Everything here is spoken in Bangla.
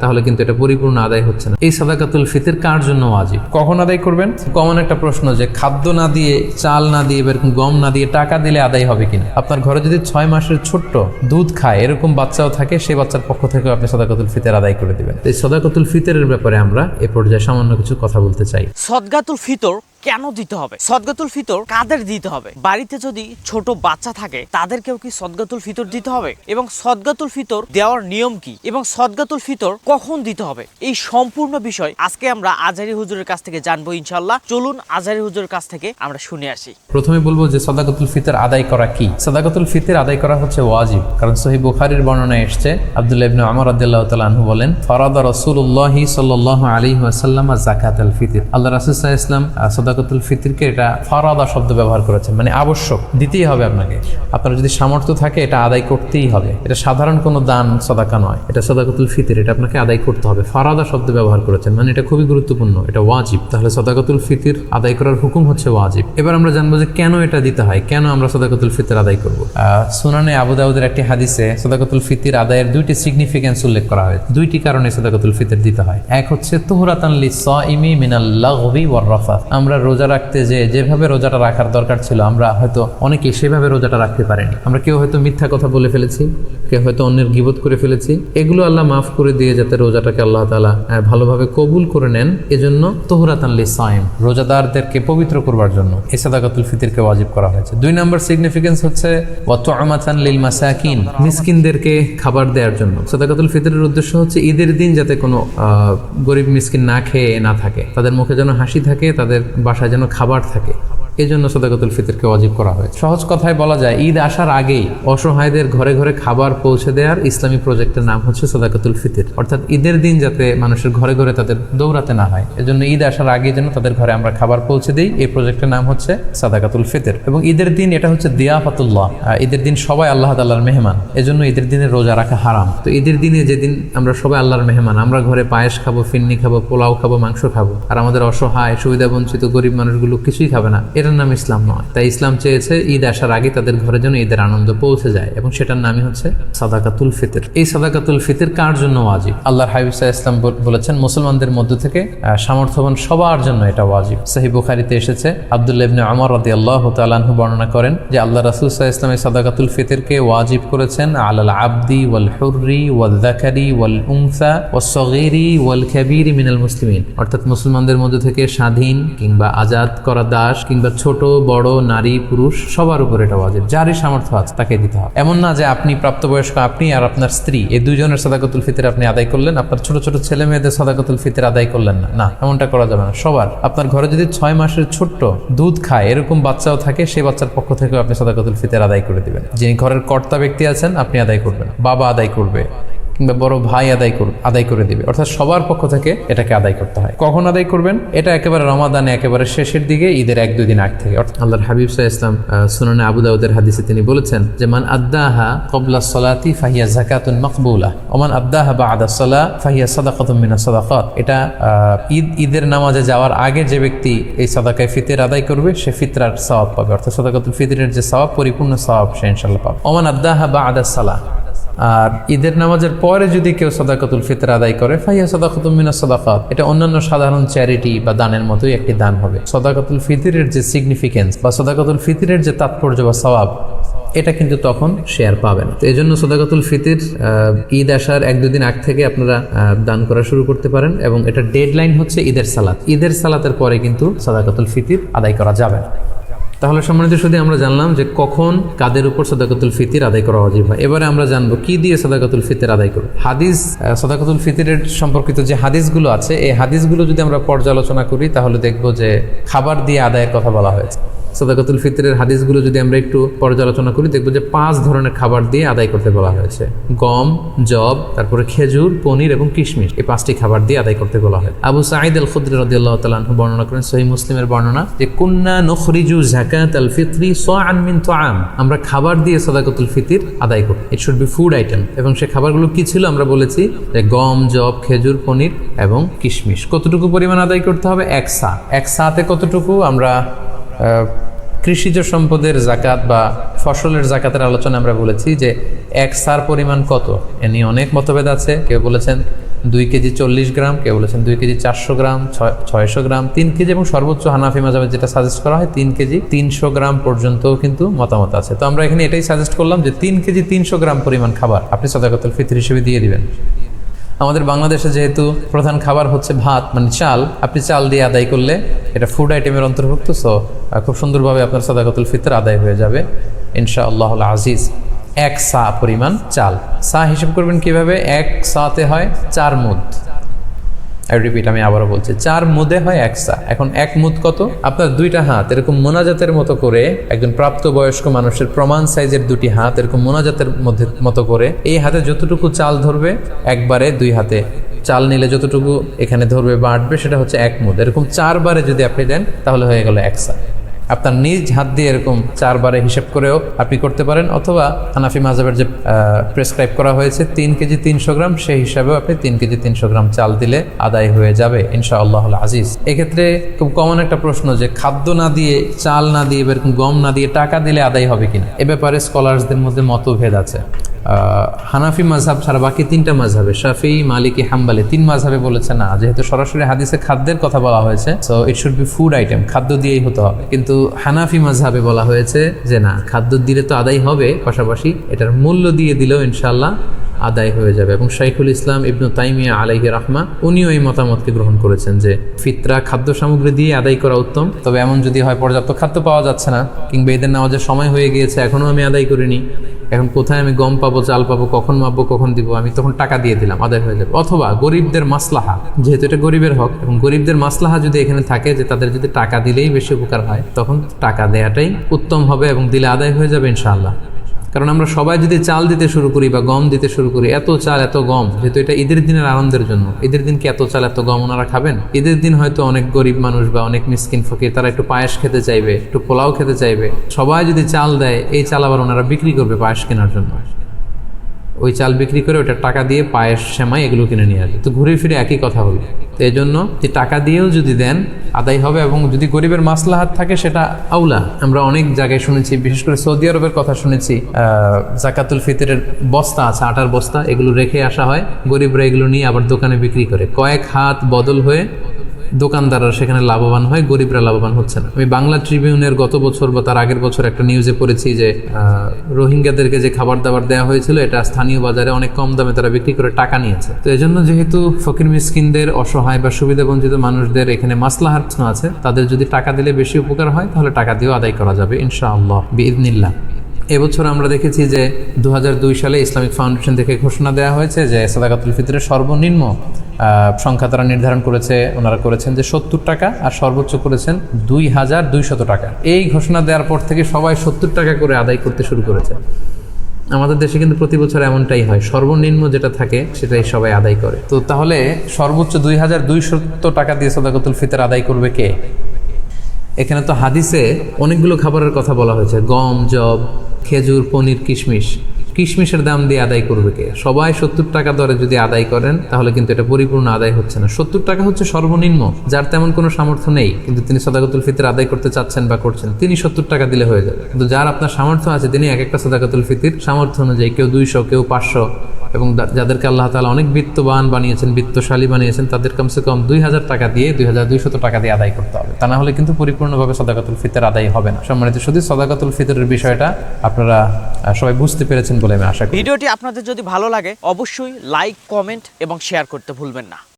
তাহলে কিন্তু এটা পরিপূর্ণ আদায় হচ্ছে না। এই সাদাকাতুল ফিতের কার জন্য ওয়াজিব? কখন আদায় করবেন? কমন একটা প্রশ্ন যে খাদ্য না দিয়ে চাল না দিয়ে এরকম গম না দিয়ে টাকা দিলে আদায় হবে কিনা? আপনার ঘরে যদি ছয় মাসের ছোট্ট দুধ খায় এরকম বাচ্চাও থাকে সেই বাচ্চার পক্ষ থেকে আপনি সদাকাতুল ফিতের আদায় করে দিবেন। এই সদাকাতুল ফিতরের ব্যাপারে আমরা এ পর্যায়ে সামান্য কিছু কথা বলতে চাই। সদগাতুল ফিতর কেন দিতে হবে? সদগাতুল ফিতর কাদের দিতে হবে? বাড়িতে যদি ছোট বাচ্চা থাকে, তাদেরকেও কি সদগাতুল ফিতর দিতে হবে? এবং সদগাতুল ফিতর দেওয়ার নিয়ম কি? এবং সদগাতুল ফিতর কখন দিতে হবে? এই সম্পূর্ণ বিষয় আজকে আমরা আজারি হুজুরের কাছ থেকে জানব ইনশাল্লাহ চলুন আজারি হুজুরের কাছ থেকে আমরা শুনে আসি। প্রথমে বলব যে সদাকাতুল ফিতর আদায় করা কি? সদাকাতুল ফিতর আদায় করা হচ্ছে ওয়াজিব। কারণ সহি বুখারীর বর্ণনায় এসছে, আব্দুল্লাহ ইবনে আমর রাদিয়াল্লাহু তাআলা আনহু বলেন, ফারাদা রাসূলুল্লাহ সাল্লাল্লাহু আলাইহি ওয়াসাল্লাম যাকাতুল ফিতর। আল্লাহ রাসূল সাল্লাল্লাহু আলাইহি ওয়াসাল্লাম সদাকাতুল ফিতরকে এটা ফারাদা শব্দ ব্যবহার করেছেন। মানে আবশ্যক, দিতেই হবে আপনাকে। আপনার যদি সামর্থ্য থাকে, এটা আদায় করতেই হবে। এটা সাধারণ কোনো দান, সদাকা নয়। এটা সদাকাতুল ফিতর, এটা আপনাকে আদায় করতে হবে। ফারাদা শব্দ ব্যবহার করেছেন। মানে এটা খুবই গুরুত্বপূর্ণ, এটা ওয়াজিব। তাহলে সদাকাতুল ফিতর আদায় করার হুকুম হচ্ছে ওয়াজিব। এবার আমরা জানব যে কেন এটা দিতে হয়, কেন আমরা সদাকাতুল ফিতর আদায় করব। সুনানে আবু দাউদের একটি হাদিসে সদাকাতুল ফিতর আদায়ের দুইটি সিগনিফিকেন্স উল্লেখ করা হয়েছে। দুইটি কারণে সদাকাতুল ফিতর দিতে হয়। এক হচ্ছে তুহরাতান লি সাইমি মিনাল লাগবি ওয়ার রাফাত। আমরা রোজা রাখতে যে যেভাবে রোজাটা রাখার দরকার ছিল, আমরা হয়তো অনেকে সেভাবে রোজাটা রাখতে পারিনি। আমরা কেউ হয়তো মিথ্যা কথা বলে ফেলেছি, কেউ হয়তো অন্যের গিবত করে ফেলেছি। এগুলো আল্লাহ মাফ করে দিয়ে যাতে রোজাটাকে আল্লাহ তালা ভালোভাবে কবুল করে নেন, এজন্য তোহরাতান লি সাইম রোজাদারদেরকে পবিত্র করবার জন্য এই সাদাকাতুল ফিতরকে ওয়াজিব করা হয়েছে। দুই নম্বর সিগনিফিকেন্স হচ্ছে ওয়াতুআমাতান লিল মাসাকিন, মিসকিনদেরকে খাবার দেওয়ার জন্য। সাদাকাতুল ফিতরের উদ্দেশ্য হচ্ছে ঈদের দিন যাতে কোনো গরিব মিসকিন না খেয়ে না থাকে। তাদের মুখে যেন হাসি থাকে, তাদের বাসায় যেন খাবার থাকে। এই জন্য সদাকতুল ফিতরকে অজীব করা হয় সহজ কথায় বলা যায়, ঈদ আসার আগেই অসহায়দের ঘরে ঘরে খাবার পৌঁছে দেওয়ার ইসলামী প্রজেক্টের নাম হচ্ছে সদাকাতুল ফিতর। অর্থাৎ ঈদের দিন যাতে মানুষের ঘরে ঘরে তাদের দৌড়াতে না হয়। এজন্য ঈদ আসার আগে যেন তাদের ঘরে আমরা খাবার পৌঁছে দিই, এই প্রজেক্টের নাম হচ্ছে সাদাকাতুল ফিতর। এবং ঈদের দিন এটা হচ্ছে দিয়াফাতুল্লাহ। ঈদের দিন সবাই আল্লাহ তাল্লাহর মেহমান। এজন্য ঈদের দিনে রোজা রাখা হারাম। তো ঈদের দিনে যেদিন আমরা সবাই আল্লাহর মেহমান, আমরা ঘরে পায়েস খাব, ফিন্নি খাব, পোলাও খাব, মাংস খাব। আর আমাদের অসহায় সুবিধা বঞ্চিত গরিব মানুষগুলো কিছুই খাবে না। এটার নাম ইসলাম নয়। তাই ইসলাম চেয়েছে ঈদ আসার আগে তাদের ঘরে যেন ঈদের আনন্দ পৌঁছে যায় এবং সেটার নামই হচ্ছে সাদাকাতুল ফিতর। এই সাদাকাতুল ফিতর কার জন্য ওয়াজিব? আল্লাহর হাবিব সাল্লাল্লাহু ইসলাম বলেছেন, মুসলমানদের মধ্য থেকে সামর্থ্যবান সবার জন্য এটা ওয়াজিব। সহি বুখারিতে এসেছে, আব্দুল্লাহ ইবনে আমর রাদিয়াল্লাহু তাআলা আনহু বর্ণনা করেন যে, আল্লাহ রাসূল সাল্লাল্লাহু আলাইহি ইসলামের সাদাকাতুল ফিতরকে ওয়াজিব করেছেন আলাল আবদি ওয়াল হুররি ওয়াল যাকারি ওয়াল উনসা ওয়াস সগীরি ওয়াল কাবীরি মিনাল মুসলিমিন। অর্থাৎ মুসলমানদের মধ্যে থেকে স্বাধীন কিংবা আজাদ করা দাস কিংবা ছোট, বড়, নারী, পুরুষ, সবার উপর এটা ওয়াজিব। যারই সামর্থ্য আছে তাকে দিতে হবে। এমন না যে আপনি প্রাপ্তবয়স্ক আপনি আর আপনার স্ত্রী এই দুজনের সাদাকাতুল ফিতর আপনি আদায় করলেন, আপনার ছোট ছোট ছেলে মেয়েদের সাদাকাতুল ফিতর আদায় করলেন না। না, এমনটা করা যাবে না। সবার, আপনার ঘরে যদি ছয় মাসের ছোট্ট দুধ খায়, এরকম বাচ্চাও থাকে, সেই বাচ্চার পক্ষ থেকে আপনি সাদাকাতুল ফিতর আদায় করে দিবেন। যিনি ঘরের কর্তা ব্যক্তি আছেন, আপনি আদায় করবেন। বাবা আদায় করবে। কিংবা বড় ভাই আদায় করবে আদায় করে দিবে। অর্থাৎ সবার পক্ষ থেকে এটাকে আদায় করতে হয়। কখন আদায় করবেন? এটা একেবারে রমাদানে, একেবারে শেষের দিকে, ঈদের এক, দুই দিন আগ থেকে। অর্থাৎ আল্লাহর হাবিব সাহা ইসলাম সুনানে আবু দাউদের হাদিসে তিনি বলেছেন যে, মান আদাহা কবলা সলাতি ফাহিয়া জাকাতুন মকবুলা, ওমান আদাহা বা আদা সলা ফাহিয়া সাদাকাতুম মিনা সাদাকাত। এটা ঈদ, ঈদের নামাজে যাওয়ার আগে যে ব্যক্তি এই সাদাকায় ফিতের আদায় করবে, সে ফিতরার সওয়াব পাবে। অর্থাৎ সাদাকাতুল ফিতরের যে সওয়াব, পরিপূর্ণ সওয়াব সে ইনশাল্লাহ পাবে। ওমান আদাহা বা আদা সালা আর ঈদের নামাজের পরে যদি কেউ সদাকাতুল ফিতর আদায় করে, ফাইয়া সদাকাতুল মিনা সদাকাত। এটা অন্যান্য সাধারণ চ্যারিটি বা দানের মতোই একটি দান হবে। সদাকাতুল ফিতরের যে সিগনিফিকেন্স বা সদাকাতুল ফিতরের যে তাৎপর্য বা সওয়াব, এটা কিন্তু তখন শেয়ার পাবেন তো এই জন্য সদাকাতুল ফিতির ঈদ আসার এক দুদিন আগ থেকে আপনারা দান করা শুরু করতে পারেন এবং এটা ডেডলাইন হচ্ছে ঈদের সালাত। ঈদের সালাতের পরে কিন্তু সদাকাতুল ফিতির আদায় করা যাবে না। তাহলে সম্মানিত শুধু আমরা জানলাম যে কখন কাদের উপর সদাকাতুল ফিতির আদায় করা অজীব হয়। এবারে আমরা জানব কি দিয়ে সদাকাতুল ফিতির আদায় করব। হাদিস সদাকাতুল ফিতিরের সম্পর্কিত যে হাদিসগুলো আছে, এই হাদিসগুলো যদি আমরা পর্যালোচনা করি, তাহলে দেখব যে খাবার দিয়ে আদায়ের কথা বলা হয়েছে। সদাকাতুল ফিতরের হাদিসগুলো যদি আমরা একটু পর্যালোচনা করি, দেখব যে পাঁচ ধরনের খাবার দিয়ে আদায় করতে বলা হয়েছে। গম, জব, তারপরে খেজুর, পনির এবং কিশমিশ। এই পাঁচটি খাবার দিয়ে আদায় করতে বলা হয়। আবু সাঈদ আল খুদ্রি রাদিয়াল্লাহু তাআলা বর্ণনা করেন সহি মুসলিমের বর্ণনা যে, কুন্না নুখরিজু যাকাত আল ফিতরি সাআন মিন তুআম। আমরা খাবার দিয়ে সাদাকাতুল ফিতির আদায় করি। It should be food item এবং সে খাবারগুলো কি ছিল? আমরা বলেছি যে, গম, জব, খেজুর, পনির এবং কিশমিশ। কতটুকু পরিমাণ আদায় করতে হবে? এক সা এক সাতে কতটুকু? আমরা কৃষিজ সম্পদের জাকাত বা ফসলের জাকাতের আলোচনা আমরা বলেছি যে এক সার পরিমাণ কত? এ নিয়ে অনেক মতভেদ আছে। কেউ বলেছেন দুই কেজি চল্লিশ গ্রাম, কেউ বলেছেন দুই কেজি চারশো গ্রাম, ছয়- ছয়শো গ্রাম, তিন কেজি এবং সর্বোচ্চ হানাফি মাজাবে যেটা সাজেস্ট করা হয়, তিন কেজি তিনশো গ্রাম পর্যন্তও কিন্তু মতামত আছে। তো আমরা এখানে এটাই সাজেস্ট করলাম যে তিন কেজি তিনশো গ্রাম পরিমাণ খাবার আপনি সদাকতুল ফিতর হিসেবে দিয়ে দিবেন। আমাদের বাংলাদেশে যেহেতু প্রধান খাবার হচ্ছে ভাত মানে চাল, আপনি চাল দিয়ে আদায় করলে এটা ফুড আইটেমের অন্তর্ভুক্ত সো খুব সুন্দরভাবে আপনার সাদাকাতুল ফিতর আদায় হয়ে যাবে ইনশা আল্লাহ আজিজ। এক সা পরিমাণ চাল। সা হিসেব করবেন কীভাবে? এক সাতে হয় চার মুদ। রিপিট আমি আবারও বলছি, চার মুদে হয় একসা। এখন এক মুদ কত? আপনার দুইটা হাত, এরকম মোনাজাতের মতো করে, একজন প্রাপ্তবয়স্ক মানুষের প্রমাণ সাইজের দুটি হাত, এরকম মোনাজাতের মধ্যে মতো করে, এই হাতে যতটুকু চাল ধরবে, একবারে দুই হাতে। চাল নিলে যতটুকু এখানে ধরবে বা আঁটবে, সেটা হচ্ছে এক মুদ। এরকম চারবারে যদি আপনি দেন, তাহলে হয়ে গেল এক সা আপনার নিজ হাত দিয়ে এরকম চারবারে হিসেব করেও আপনি করতে পারেন, অথবা হানাফি মাজাবের যে প্রেসক্রাইব করা হয়েছে, তিন কেজি তিনশো গ্রাম, সেই হিসাবেও আপনি তিন কেজি তিনশো গ্রাম চাল দিলে আদায় হয়ে যাবে ইনশা আল্লাহ আজিজ। এক্ষেত্রে খুব কমন একটা প্রশ্ন যে, খাদ্য না দিয়ে, চাল না দিয়ে এরকম গম না দিয়ে টাকা দিলে আদায় হবে কিনা? এ ব্যাপারে স্কলার্সদের মধ্যে মতভেদ আছে। হানাফি মাঝহাব ছাড়া বাকি তিনটা মাঝহাবে শাফি, মালিকি, হাম্বালি, তিন মাঝহাবে বলেছে না, যেহেতু সরাসরি হাদিসে খাদ্যের কথা বলা হয়েছে so it should be food item খাদ্য দিয়েই হতে হবে। কিন্তু হানাফি মাঝহাবে বলা হয়েছে যে না, খাদ্য দিলে তো আদায় হবে, পাশাপাশি এটার মূল্য দিয়ে দিলেও ইনশাল্লাহ আদায় হয়ে যাবে। এবং শাইখুল ইসলাম ইবনু তাইমিয়া আলাইহি রাহমা উনিও এই মতামতকে গ্রহণ করেছেন যে ফিতরা খাদ্য সামগ্রী দিয়ে আদায় করা উত্তম। তবে এমন যদি হয়, পর্যাপ্ত খাদ্য পাওয়া যাচ্ছে না, কিংবা এদের নামাজের সময় হয়ে গিয়েছে, এখনও আমি আদায় করিনি, এখন কোথায় আমি গম পাবো, চাল পাবো, কখন মাপবো, কখন দিব, আমি তখন টাকা দিয়ে দিলাম, আদায় হয়ে যাবে। অথবা গরিবদের মাসলাহা যেহেতু এটা গরিবের হক এবং গরিবদের মাসলাহা যদি এখানে থাকে যে তাদের যদি টাকা দিলেই বেশি উপকার হয়, তখন টাকা দেয়াটাই উত্তম হবে এবং দিলে আদায় হয়ে যাবে ইনশাআল্লাহ। কারণ আমরা সবাই যদি চাল দিতে শুরু করি বা গম দিতে শুরু করি, এত চাল, এত গম, যেহেতু এটা ঈদের দিনের আনন্দের জন্য, ঈদের দিন কি এত চাল, এত গম ওনারা খাবেন? ঈদের দিন হয়তো অনেক গরিব মানুষ বা অনেক মিসকিন ফকির, তারা একটু পায়েস খেতে চাইবে, একটু পোলাও খেতে চাইবে। সবাই যদি চাল দেয়, এই চাল আবার ওনারা বিক্রি করবে পায়েস কেনার জন্য। ওই চাল বিক্রি করে ওটা টাকা দিয়ে পায়ের সেমাই এগুলো কিনে নিয়ে আসবে তো ঘুরে ফিরে একই কথা হলো। তো এই জন্য যে টাকা দিয়েও যদি দেন, আদায় হবে এবং যদি গরিবের মাসলাহাত থাকে, সেটা আউলা। আমরা অনেক জায়গায় শুনেছি, বিশেষ করে সৌদি আরবের কথা শুনেছি জাকাতুল ফিতরের বস্তা আছে, আটার বস্তা, এগুলো রেখে আসা হয়। গরিবরা এগুলো নিয়ে আবার দোকানে বিক্রি করে। কয়েক হাত বদল হয়ে দোকানদাররা সেখানে লাভবান হয়, গরিবরা লাভবান হচ্ছে না। আমি বাংলা ট্রিবিউনের গত বছর বা তার আগের বছর একটা নিউজে পড়েছি যে রোহিঙ্গাদেরকে যে খাবার দাবার দেওয়া হয়েছিল, এটা স্থানীয় বাজারে অনেক কম দামে তারা বিক্রি করে টাকা নিয়েছে। তো এজন্য যেহেতু ফকির মিসকিনদের অসহায় বা সুবিধা বঞ্চিত মানুষদের এখানে মাসলাহার আছে, তাদের যদি টাকা দিলে বেশি উপকার হয়, তাহলে টাকা দিয়েও আদায় করা যাবে, ইনশাআল্লাহ, বিইদনিল্লাহ। এবছর আমরা দেখেছি যে দু হাজার দুই সালে ইসলামিক ফাউন্ডেশন থেকে ঘোষণা দেওয়া হয়েছে যে, সাদাকাতুল ফিতরের সর্বনিম্ন সংখ্যা তারা নির্ধারণ করেছে, ওনারা করেছেন যে সত্তর টাকা আর সর্বোচ্চ করেছেন দুই হাজার দুইশত টাকা। এই ঘোষণা দেওয়ার পর থেকে সবাই সত্তর টাকা করে আদায় করতে শুরু করেছে। আমাদের দেশে কিন্তু প্রতি বছর এমনটাই হয়, সর্বনিম্ন যেটা থাকে সেটাই সবাই আদায় করে। তো তাহলে সর্বোচ্চ দুই হাজার দুইশত টাকা দিয়ে সাদাকাতুল ফিতর আদায় করবে কে? এখানে তো হাদিসে অনেকগুলো খাবারের কথা বলা হয়েছে, গম জব খেজুর, পনির, কিশমিশ। কিশমিশের দাম দিয়ে আদায় করবে কে? সবাই সত্তর টাকা দরে যদি আদায় করেন, তাহলে কিন্তু এটা পরিপূর্ণ আদায় হচ্ছে না। সত্তর টাকা হচ্ছে সর্বনিম্ন, যার তেমন কোনো সামর্থ্য নেই, কিন্তু তিনি সদাকতুল ফিতর আদায় করতে চাচ্ছেন বা করছেন, তিনি সত্তর টাকা দিলে হয়ে যাবে। কিন্তু যার আপনার সামর্থ্য আছে, তিনি এক একটা সদাকতুল ফিতির সামর্থ্য অনুযায়ী কেউ দুইশো, কেউ পাঁচশো এবং যাদেরকে আল্লাহ তালা অনেক বিত্তবান বানিয়েছেন, বিত্তশালী বানিয়েছেন, তাদের কমসে কম দুই হাজার টাকা দিয়ে, দুই হাজার দুইশত টাকা দিয়ে আদায় করতে হবে। তা না হলে কিন্তু পরিপূর্ণভাবে সদাকাতুল ফিতর আদায় হবে না। সম্মানিত শুধু সদাকাতুল ফিতরের বিষয়টা আপনারা সবাই বুঝতে পেরেছেন বলে আমি আশা করি। ভিডিওটি আপনাদের যদি ভালো লাগে, অবশ্যই লাইক, কমেন্ট এবং শেয়ার করতে ভুলবেন না।